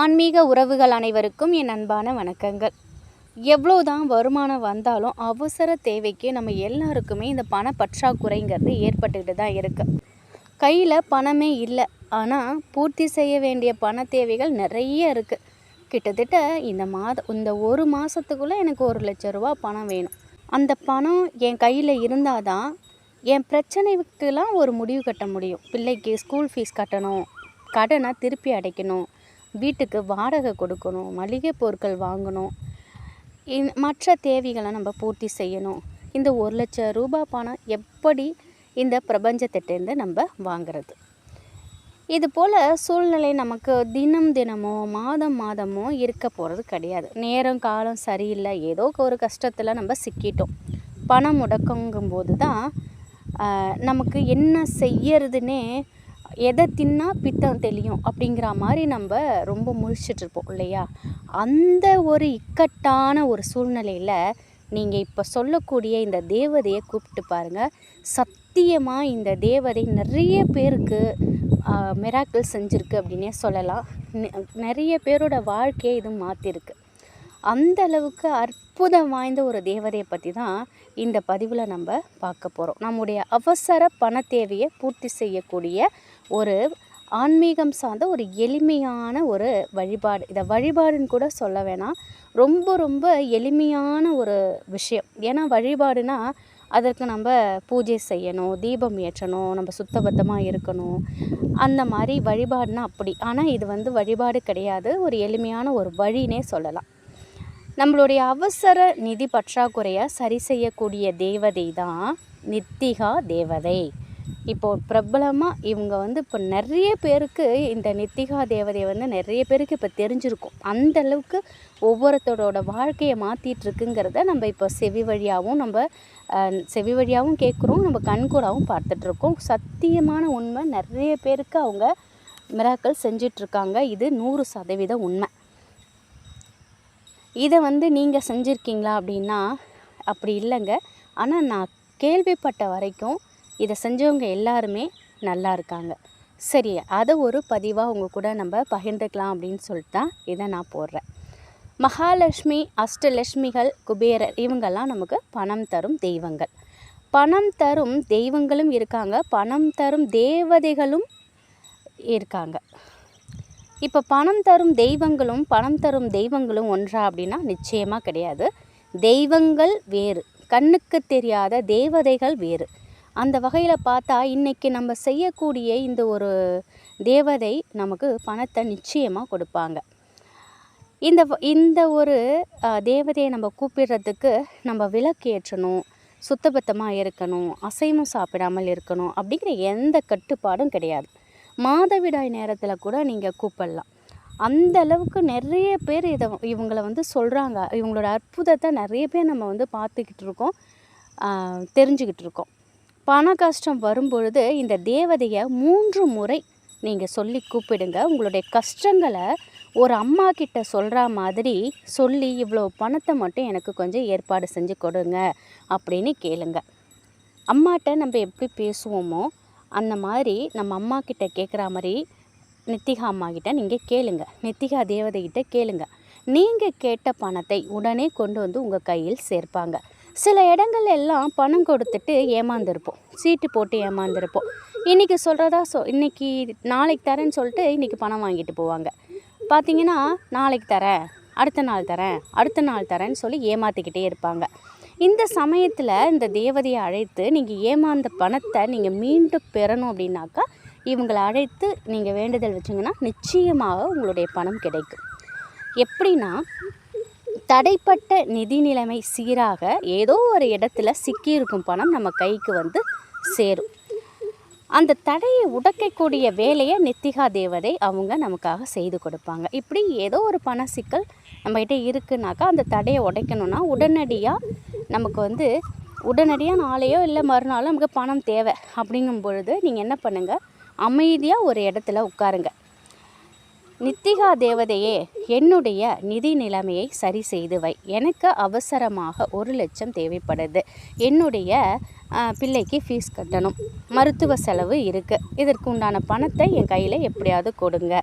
ஆன்மீக உறவுகள் அனைவருக்கும் என் அன்பான வணக்கங்கள். எவ்வளோதான் வருமானம் வந்தாலும் அவசர தேவைக்கு நம்ம எல்லாருக்குமே இந்த பண பற்றாக்குறைங்கிறது ஏற்பட்டுக்கிட்டு தான் இருக்குது கையில் பணமே இல்லை. ஆனால் பூர்த்தி செய்ய வேண்டிய பண தேவைகள் நிறைய இருக்குது கிட்டத்தட்ட இந்த மாதம் இந்த ஒரு மாதத்துக்குள்ளே எனக்கு ஒரு லட்ச ரூபா பணம் வேணும். அந்த பணம் என் கையில் இருந்தால் தான் என் பிரச்சனைக்கெலாம் ஒரு முடிவு கட்ட முடியும். பிள்ளைக்கு ஸ்கூல் ஃபீஸ் கட்டணும். கடனை திருப்பி அடைக்கணும். வீட்டுக்கு வாடகை கொடுக்கணும் மளிகை பொருட்கள் வாங்கணும். இந் மற்ற தேவைகளை நம்ம பூர்த்தி செய்யணும். இந்த ஒரு லட்சம் ரூபாய் பணம் எப்படி இந்த பிரபஞ்சத்திட்டேருந்து நம்ம வாங்குறது? இது போல் சூழ்நிலை நமக்கு தினம் தினமோ மாதம் மாதமோ இருக்க போகிறது கிடையாது. நேரம் காலம் சரியில்லை. ஏதோ ஒரு கஷ்டத்தில் நம்ம சிக்கிட்டோம். பணம் முடக்கங்கும்போது தான் நமக்கு என்ன செய்யறதுன்னே எதை தின்னா பித்தம் தெளியும் அப்படிங்கிற மாதிரி நம்ம ரொம்ப முழிச்சிட்டு இருப்போம் இல்லையா? அந்த ஒரு இக்கட்டான ஒரு சூழ்நிலையில் நீங்கள் இப்போ சொல்லக்கூடிய இந்த தேவதையை கூப்பிட்டு பாருங்கள் சத்தியமாக இந்த தேவதை நிறைய பேருக்கு மிராக்கிள் செஞ்சுருக்கு அப்படின்னே சொல்லலாம். நிறைய பேரோட வாழ்க்கையை இது மாற்றிருக்கு அந்த அளவுக்கு அற்புதம் வாய்ந்த ஒரு தேவதையை பற்றி தான் இந்த பதிவில் நம்ம பார்க்க போகிறோம் நம்முடைய அவசர பண தேவையை பூர்த்தி செய்யக்கூடிய ஒரு ஆன்மீகம் சார்ந்த ஒரு எளிமையான ஒரு வழிபாடு. இதை வழிபாடுன்னு கூட சொல்ல வேணாம். ரொம்ப ரொம்ப எளிமையான ஒரு விஷயம். ஏன்னா வழிபாடுனா அதற்கு நம்ம பூஜை செய்யணும் தீபம் ஏற்றணும் நம்ம சுத்தபத்தமாக இருக்கணும். அந்த மாதிரி வழிபாடுனா அப்படி. ஆனால் இது வந்து வழிபாடு கிடையாது. ஒரு எளிமையான ஒரு வழினே சொல்லலாம். நம்மளுடைய அவசர நிதி பற்றாக்குறையை சரி செய்யக்கூடிய தேவதை தான் நித்திகா தேவதை. இப்போ பிரபலமாக இவங்க வந்து இப்போ நிறைய பேருக்கு இந்த நித்திகா தேவதை வந்து நிறைய பேருக்கு இப்போ தெரிஞ்சிருக்கும். அந்த அளவுக்கு ஒவ்வொருத்தரோட வாழ்க்கையை மாற்றிட்டுருக்குங்கிறத நம்ம இப்போ செவி வழியாகவும் நம்ம செவி வழியாகவும் கேட்குறோம். நம்ம கண்கூடாகவும் பார்த்துட்ருக்கோம் சத்தியமான உண்மை நிறைய பேருக்கு அவங்க மிராக்கள் செஞ்சிட்ருக்காங்க இது நூறு சதவீத உண்மை. இதை வந்து நீங்கள் செஞ்சுருக்கீங்களா அப்படின்னா அப்படி இல்லைங்க. ஆனால் நான் கேள்விப்பட்ட வரைக்கும் இதை செஞ்சவங்க எல்லாருமே நல்லா இருக்காங்க. சரி அதை ஒரு பதிவாக உங்கள் கூட நம்ம பகிர்ந்துக்கலாம் அப்படின்னு சொல்லிட்டு தான் இதை நான் போடுறேன். மகாலட்சுமி அஷ்டலட்சுமிகள் குபேரர் இவங்கெல்லாம் நமக்கு பணம் தரும் தெய்வங்கள். பணம் தரும் தெய்வங்களும் இருக்காங்க. பணம் தரும் தேவதைகளும் இருக்காங்க. இப்போ பணம் தரும் தெய்வங்களும் பணம் தரும் தெய்வங்களும் ஒன்றா அப்படின்னா நிச்சயமாக கிடையாது. தெய்வங்கள் வேறு கண்ணுக்கு தெரியாத தேவதைகள் வேறு. அந்த வகையில் பார்த்தா இன்றைக்கி நம்ம செய்யக்கூடிய இந்த ஒரு தேவதை நமக்கு பணத்தை நிச்சயமாக கொடுப்பாங்க. இந்த இந்த ஒரு தேவதையை நம்ம கூப்பிடுறதுக்கு நம்ம விளக்கு ஏற்றணும் சுத்தபத்தமாக இருக்கணும் அசைவம் சாப்பிடாமல் இருக்கணும் அப்படிங்கிற எந்த கட்டுப்பாடும் கிடையாது. மாதவிடாய் நேரத்தில் கூட நீங்கள் கூப்பிடலாம். அந்த அளவுக்கு நிறைய பேர் இதை இவங்களை வந்து சொல்கிறாங்க இவங்களோட அற்புதத்தை நிறைய பேர் நம்ம வந்து பார்த்துக்கிட்டு இருக்கோம். தெரிஞ்சுக்கிட்டு இருக்கோம். பண கஷ்டம் வரும்பொழுது இந்த தேவதையை மூன்று முறை நீங்கள் சொல்லி கூப்பிடுங்க. உங்களுடைய கஷ்டங்களை ஒரு அம்மா கிட்ட சொல்கிற மாதிரி சொல்லி இவ்வளோ பணத்தை மட்டும் எனக்கு கொஞ்சம் ஏற்பாடு செஞ்சு கொடுங்க அப்படின்னு கேளுங்க. அம்மாட்ட நம்ம எப்படி பேசுவோமோ அந்த மாதிரி நம்ம அம்மா கிட்ட கேட்குற மாதிரி நித்திகா அம்மா கிட்ட நீங்கள் கேளுங்க. நித்திகா தேவதைகிட்ட கேளுங்க. நீங்கள் கேட்ட பணத்தை உடனே கொண்டு வந்து உங்கள் கையில் சேர்ப்பாங்க. சில இடங்கள்ல எல்லாம் பணம் கொடுத்துட்டு ஏமாந்துருப்போம். சீட்டு போட்டு ஏமாந்துருப்போம். இன்றைக்கி சொல்கிறதா சொ இன்றைக்கி நாளைக்கு தரேன்னு சொல்லிட்டு இன்றைக்கி பணம் வாங்கிட்டு போவாங்க. பார்த்தீங்கன்னா நாளைக்கு தரேன் அடுத்த நாள் தரேன் அடுத்த நாள் தரேன்னு சொல்லி ஏமாற்றிக்கிட்டே இருப்பாங்க. இந்த சமயத்தில் இந்த தேவதையை அழைத்து நீங்கள் ஏமாந்த பணத்தை நீங்கள் மீண்டும் பெறணும் அப்படின்னாக்கா இவங்களை அழைத்து நீங்கள் வேண்டுதல் வச்சிங்கன்னா நிச்சயமாக உங்களுடைய பணம் கிடைக்கும். எப்படின்னா தடைப்பட்ட நிதி நிலைமை சீராக ஏதோ ஒரு இடத்துல சிக்கியிருக்கும் பணம் நம்ம கைக்கு வந்து சேரும். அந்த தடையை உடைக்கக்கூடிய வேலையை நித்திகா தேவதை அவங்க நமக்காக செய்து கொடுப்பாங்க. இப்படி ஏதோ ஒரு பண சிக்கல் நம்மகிட்ட இருக்குனாக்கா அந்த தடையை உடைக்கணும்னா உடனடியாக நமக்கு வந்து உடனடியாக நாளையோ இல்லை மறுநாளோ நமக்கு பணம் தேவை. அப்படிங்கும் பொழுது நீங்கள் என்ன பண்ணுங்கள் அமைதியாக ஒரு இடத்துல உட்காருங்க. நித்திகா தேவதையே என்னுடைய நிதி நிலைமையை சரி செய்து வை. எனக்கு அவசரமாக ஒரு லட்சம் தேவைப்படுது. என்னுடைய பிள்ளைக்கு ஃபீஸ் கட்டணும். மருத்துவ செலவு இருக்குது இதற்கு உண்டான பணத்தை என் கையில் எப்படியாவது கொடுங்க.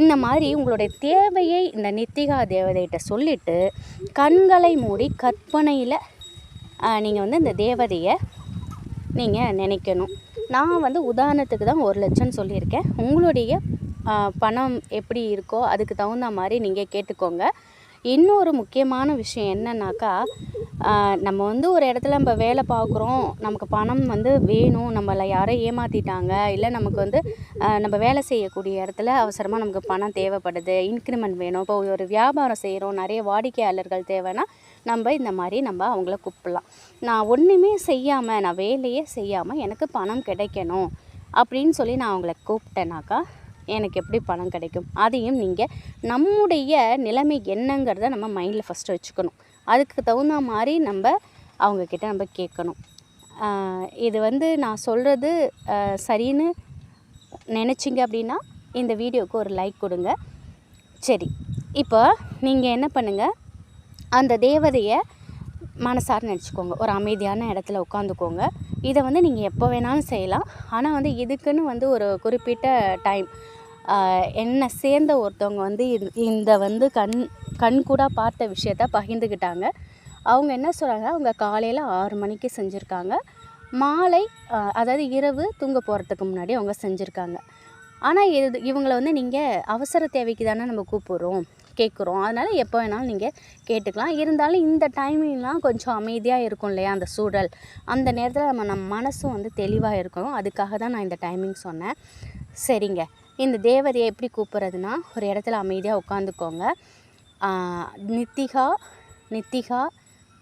இந்த மாதிரி உங்களுடைய தேவையை இந்த நித்திகா தேவதைகிட்ட சொல்லிவிட்டு கண்களை மூடி கற்பனையில் நீங்கள் வந்து இந்த தேவதையை நீங்கள் நினைக்கணும். நான் வந்து உதாரணத்துக்கு தான் ஒரு லட்சம் சொல்லியிருக்கேன். உங்களுடைய பணம் எப்படி இருக்கோ அதுக்கு தகுந்த மாதிரி நீங்கள் கேட்டுக்கோங்க. இன்னொரு முக்கியமான விஷயம் என்னன்னாக்கா நம்ம வந்து ஒரு இடத்துல நம்ம வேலை பார்க்குறோம் நமக்கு பணம் வந்து வேணும் நம்மளை யாரோ ஏமாற்றிட்டாங்க இல்லை நமக்கு வந்து நம்ம வேலை செய்யக்கூடிய இடத்துல அவசரமாக நமக்கு பணம் தேவைப்படுது இன்க்ரிமெண்ட் வேணும். இப்போ ஒரு வியாபாரம் செய்கிறோம் நிறைய வாடிக்கையாளர்கள் தேவைன்னா நம்ம இந்த மாதிரி நம்ம அவங்கள கூப்பிடலாம். நான் ஒன்றுமே செய்யாமல் நான் வேலையே செய்யாமல் எனக்கு பணம் கிடைக்கணும் அப்படின்னு சொல்லி நான் அவங்கள கூப்பிட்டேனாக்கா எனக்கு எப்படி பணம் கிடைக்கும்? அதையும் நீங்கள் நம்முடைய நிலைமை என்னங்கிறத நம்ம மைண்டில் ஃபஸ்ட்டு வச்சுக்கணும். அதுக்கு தகுந்த மாதிரி நம்ம அவங்கக்கிட்ட நம்ம கேட்கணும். இது வந்து நான் சொல்கிறது சரின்னு நினச்சிங்க அப்படின்னா இந்த வீடியோவுக்கு ஒரு லைக் கொடுங்க. சரி இப்போ நீங்கள் என்ன பண்ணுங்கள் அந்த தேவதையை மனசார நினச்சிக்கோங்க. ஒரு அமைதியான இடத்துல உட்காந்துக்கோங்க. இதை வந்து நீங்கள் எப்போ வேணாலும் செய்யலாம். ஆனால் வந்து இதுக்குன்னு வந்து ஒரு குறிப்பிட்ட டைம் என்னை சேர்ந்த ஒருத்தவங்க வந்து இந்த வந்து கண் கண்கூடாக பார்த்த விஷயத்த பகிர்ந்துக்கிட்டாங்க அவங்க என்ன சொல்கிறாங்க அவங்க காலையில் ஆறு மணிக்கு செஞ்சுருக்காங்க. மாலை அதாவது இரவு தூங்க போகிறதுக்கு முன்னாடி அவங்க செஞ்சுருக்காங்க. ஆனால் இது இவங்களை வந்து நீங்கள் அவசர தேவைக்கு தானே நம்ம கூப்பிட்றோம் கேட்குறோம். அதனால் எப்போ வேணாலும் நீங்கள் கேட்டுக்கலாம். இருந்தாலும் இந்த டைமிங்லாம் கொஞ்சம் அமைதியாக இருக்கும் இல்லையா அந்த சூழல்? அந்த நேரத்தில் நம்ம நம்ம மனசும் வந்து தெளிவாக இருக்கணும். அதுக்காக தான் நான் இந்த டைமிங் சொன்னேன். சரிங்க. இந்த தேவதையை எப்படி கூப்பிட்றதுனா ஒரு இடத்துல அமைதியாக உட்காந்துக்கோங்க நித்திகா நித்திகா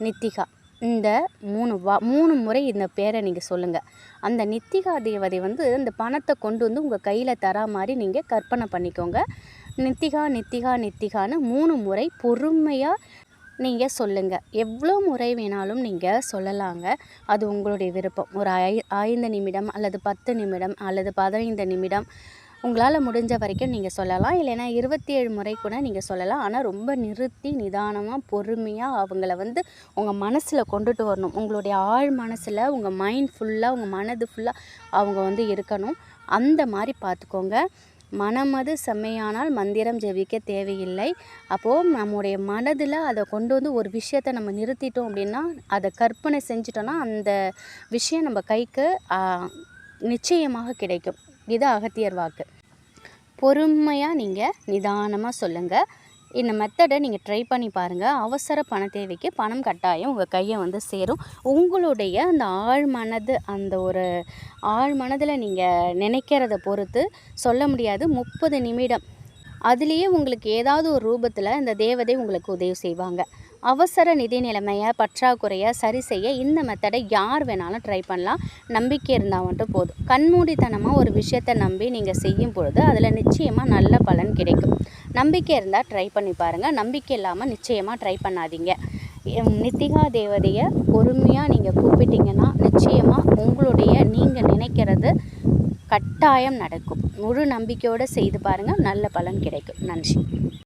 நித்திகா. இந்த மூணு வா மூணு முறை இந்த பேரை நீங்கள் சொல்லுங்கள் அந்த நித்திகா தேவதை வந்து இந்த பணத்தை கொண்டு வந்து உங்கள் கையில் தரா மாதிரி நீங்கள் கற்பனை பண்ணிக்கோங்க. நித்திகா நித்திகா நித்திகான்னு மூணு முறை பொறுமையாக நீங்கள் சொல்லுங்கள் எவ்வளோ முறை வேணாலும் நீங்கள் சொல்லலாங்க. அது உங்களுடைய விருப்பம். ஒரு ஐ ஐந்து நிமிடம் அல்லது பத்து நிமிடம் அல்லது பதினைந்து நிமிடம் உங்களால் முடிஞ்ச வரைக்கும் நீங்கள் சொல்லலாம். இல்லைன்னா இருபத்தி ஏழு முறை கூட நீங்கள் சொல்லலாம். ஆனால் ரொம்ப நிறுத்தி நிதானமாக பொறுமையாக அவங்கள வந்து உங்கள் மனசில் கொண்டுட்டு வரணும். உங்களுடைய ஆழ் மனசில் உங்கள் மைண்ட் ஃபுல்லாக உங்கள் மனது ஃபுல்லாக அவங்க வந்து இருக்கணும். அந்த மாதிரி பார்த்துக்கோங்க மனமது செம்மையானால் மந்திரம் ஜெபிக்க தேவையில்லை. அப்போது நம்முடைய மனதில் அதை கொண்டு வந்து ஒரு விஷயத்த நம்ம நிறுத்திட்டோம் அப்படின்னா அதை கற்பனை செஞ்சிட்டோன்னா அந்த விஷயம் நம்ம கைக்கு நிச்சயமாக கிடைக்கும். இது அகத்தியர் வாக்கு பொறுமையாக நீங்கள் நிதானமாக சொல்லுங்கள் இந்த மெத்தடை நீங்கள் ட்ரை பண்ணி பாருங்கள் அவசர பண தேவைக்கு பணம் கட்டாயம் உங்கள் கையை வந்து சேரும். உங்களுடைய அந்த ஆழ் மனது அந்த ஒரு ஆழ் மனதில் நீங்கள் நினைக்கிறத பொறுத்து சொல்ல முடியாது. முப்பது நிமிடம். அதுலேயே உங்களுக்கு ஏதாவது ஒரு ரூபத்தில் இந்த தேவதை உங்களுக்கு உதவி செய்வாங்க. அவசர நிதி நிலைமையை பற்றாக்குறையை சரி செய்ய இந்த மெத்தடை யார் வேணாலும் ட்ரை பண்ணலாம். நம்பிக்கை இருந்தால் மட்டும் போதும். கண்மூடித்தனமாக ஒரு விஷயத்தை நம்பி நீங்கள் செய்யும் பொழுது அதில் நிச்சயமாக நல்ல பலன் கிடைக்கும். நம்பிக்கை இருந்தால் ட்ரை பண்ணி பாருங்கள் நம்பிக்கை இல்லாமல் நிச்சயமாக ட்ரை பண்ணாதீங்க. நித்திகா தேவதையை பொறுமையாக நீங்கள் கூப்பிட்டீங்கன்னா நிச்சயமாக உங்களுடைய நீங்கள் நினைக்கிறது கட்டாயம் நடக்கும். முழு நம்பிக்கையோடு செய்து பாருங்கள் நல்ல பலன் கிடைக்கும். நன்றி.